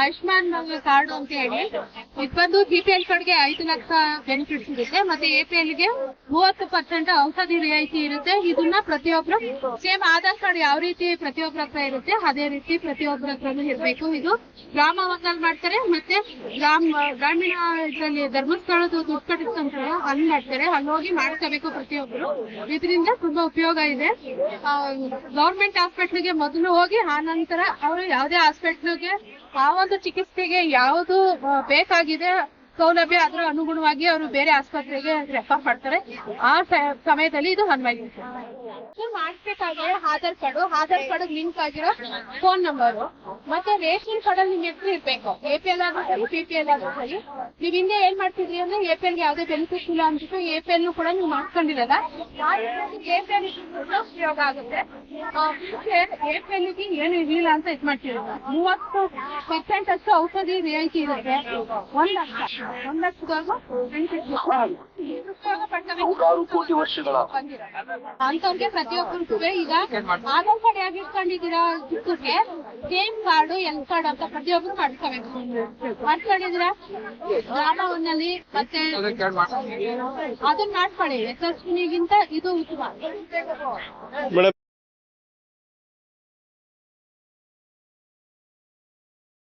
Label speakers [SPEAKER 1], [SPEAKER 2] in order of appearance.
[SPEAKER 1] Ayushman card ಅಂತ ಹೇಳಿ. ಇಪ್ಪತ್ತು ಬಿಪಿಎಲ್ ಪಿ ಕಾರ್ಡ್ಗೆ ಐದು ಲಕ್ಷ ಬೆನಿಫಿಟ್ಸ್ ಇರುತ್ತೆ. ಮತ್ತೆ ಎಪಿಎಲ್ಗೆ ಮೂವತ್ತು ಪರ್ಸೆಂಟ್ ಔಷಧಿ ರಿಯಾಯಿತಿ ಇರುತ್ತೆ. ಇದನ್ನ ಪ್ರತಿಯೊಬ್ರು ಸೇಮ್ ಆಧಾರ್ ಕಾರ್ಡ್ ಯಾವ ರೀತಿ ಪ್ರತಿಯೊಬ್ಬರ ಹತ್ರ ಇರುತ್ತೆ, ಅದೇ ರೀತಿ ಪ್ರತಿಯೊಬ್ಬರ ಹತ್ರನೂ ಇರಬೇಕು. ಇದು ಗ್ರಾಮ ಒಂದಲ್ಲಿ ಮಾಡ್ತಾರೆ, ಮತ್ತೆ ಗ್ರಾಮ, ಗ್ರಾಮೀಣ ಇದರಲ್ಲಿ ಧರ್ಮಸ್ಥಳದ ದುಡ್ಡು ಕಟ್ಟಿಸ್ಕೊಂತಾರೆ ಅಲ್ಲಿ ಮಾಡ್ತಾರೆ. ಅಲ್ಲಿ ಹೋಗಿ ಮಾಡ್ಕೋಬೇಕು ಪ್ರತಿಯೊಬ್ರು. ಇದರಿಂದ ತುಂಬಾ ಉಪಯೋಗ ಇದೆ. ಗೌರ್ಮೆಂಟ್ ಹಾಸ್ಪಿಟ್ಲಿಗೆ ಮೊದಲು ಹೋಗಿ ಆ ನಂತರ ಅವರು ಯಾವುದೇ ಹಾಸ್ಪಿಟ್ಲಿಗೆ ಆ ಒಂದು ಚಿಕಿತ್ಸೆಗೆ ಯಾವುದು ಬೇಕಾಗಿದೆ ಸೌಲಭ್ಯ ಅದರ ಅನುಗುಣವಾಗಿ ಅವರು ಬೇರೆ ಆಸ್ಪತ್ರೆಗೆ ರೆಫರ್ ಮಾಡ್ತಾರೆ. ಆ ಸಮಯದಲ್ಲಿ ಇದು ಅನ್ವಯಿಸುತ್ತೆ. ಇದು ಮಾಡ್ಬೇಕಾದ್ರೆ Aadhaar card, Aadhaar card link ಆಗಿರೋ ಫೋನ್ ನಂಬರ್, ಮತ್ತೆ ರೇಷನ್ ಕಾರ್ಡ್ ಅಲ್ಲಿ ನಿಮ್ಮ ಹೆಸರು ಇರ್ಬೇಕು. ಎ ಪಿ ಎಲ್ ಆದ್ರೂ ಸರಿ ಪಿ ಎಲ್ ಸರಿ ನೀವ್ ಹಿಂದೆ ಏನ್ ಮಾಡ್ತಿದ್ರಿ ಅಂದ್ರೆ ಎ ಪಿ ಎಲ್ ಬೆನಿಫಿಟ್ ಇಲ್ಲ ಅಂದ್ಬಿಟ್ಟು ಎ ಪಿ ಎಲ್ ಕೂಡ ನೀವು ಮಾಡ್ಕೊಂಡಿರಲ್ಲ. ಎ ಪಿ ಎಲ್ ಉಪಯೋಗ ಆಗುತ್ತೆ. ಎ ಪಿ ಎಲ್ಗೆ ಏನು ಇರ್ಲಿಲ್ಲ ಅಂತ ಇದ್ ಮಾಡ್ತೀವಿ ಮೂವತ್ತು ಪರ್ಸೆಂಟ್ ಅಷ್ಟು ಔಷಧಿ ರಿಯಾಯಿತಿ ಇರುತ್ತೆ. ಒಂದ್ ಲಕ್ಷ.
[SPEAKER 2] ನೂರಾರು ಕೋಟಿ ವರ್ಷಗಳ.
[SPEAKER 1] ಅಂತವ್ರಿಗೆ ಪ್ರತಿಯೊಬ್ಬರಿಗೂ ಈಗ ಆಧಾರ್ ಕಾರ್ಡ್ ಯಾಕೆ ಇಟ್ಕೊಂಡಿದ್ದೀರಾ ದುಡ್ಡುಗೆ ಸೇಮ್ ಕಾರ್ಡು ಎಲ್ ಕಾರ್ಡ್ ಅಂತ ಪ್ರತಿಯೊಬ್ಬರು ಮಾಡ್ಕೋಬೇಕು. ಮಾಡ್ಕೊಂಡಿದ್ದೀರಾ? ಗ್ರಾಮವನ್ನಲ್ಲಿ ಮತ್ತೆ ಅದನ್ನ ಮಾಡ್ಕೊಳ್ಳಿ. ಯಶಸ್ವಿನಿಗಿಂತ ಇದು ಉತ್ತಮ.